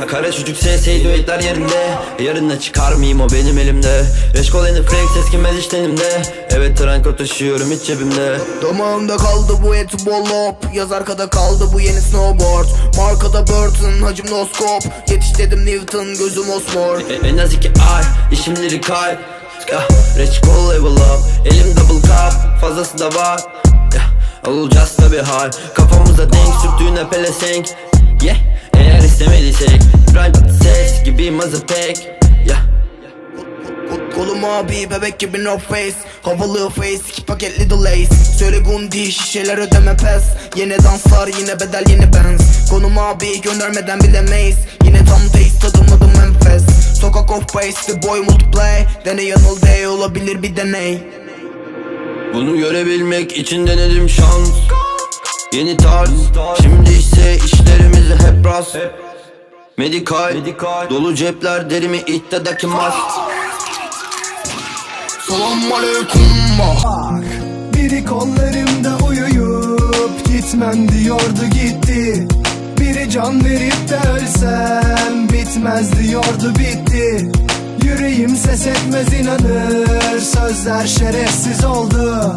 Ka- Kara çocuk sevseydi düetler yerinde. Yarına çıkar mıyım o benim elimde? Reşkol en flex eskimez hiç tenimde Evet tranko taşıyorum hiç cebimde. Damağımda kaldı bu eti bollop Yaz arkada kaldı bu yeni snowboard. Markada Burton hacim no scope Yetiş dedim Newton gözüm osmor. E- En az iki ay işimleri kay. Yeah. Reşkol level up. Elim double cup Fazlası da var. Yeah. Olacağız tabi hal Kafamıza denk sürttüğüne pelesenk Yeah. Eğer istemediysek Rhyme ses gibi mazapek Yeah. Kol- Kolum abi bebek gibi no face. Havalı face iki paket little lace. Söyle gundi şişeler ödeme pes. Yine danslar yine bedel yeni benz. Konum abi göndermeden bilemeyiz. Yine tam taste tadımladım enfes Sokak of base the boy multiplay Deney yanıl day olabilir bir deney. Bunu görebilmek için denedim şans Yeni tarz. Şimdi ise işlerimiz hep rast. Medikal, Dolu cepler derimi ihtidaki mas Selam aleyküm Bak Biri kollarımda uyuyup Gitmem diyordu gitti. Biri can verip de ölsem Bitmez diyordu bitti. Yüreğim ses etmez inanır Sözler şerefsiz oldu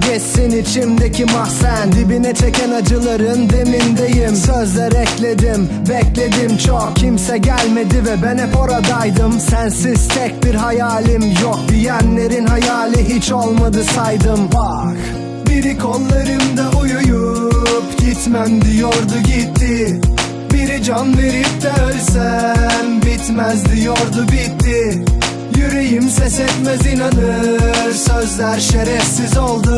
geçsin içimdeki mahzen. Dibine çeken acıların demindeyim. Sözler ekledim bekledim. Çok Kimse gelmedi ve ben hep oradaydım. Sensiz tek bir hayalim yok Diyenlerin hayali hiç olmadı saydım. Bak biri kollarımda uyuyup Gitmem diyordu gitti. Biri can verip de ölsem Bitmez diyordu bitti. Yüreğim ses etmez inanır Sözler şerefsiz oldu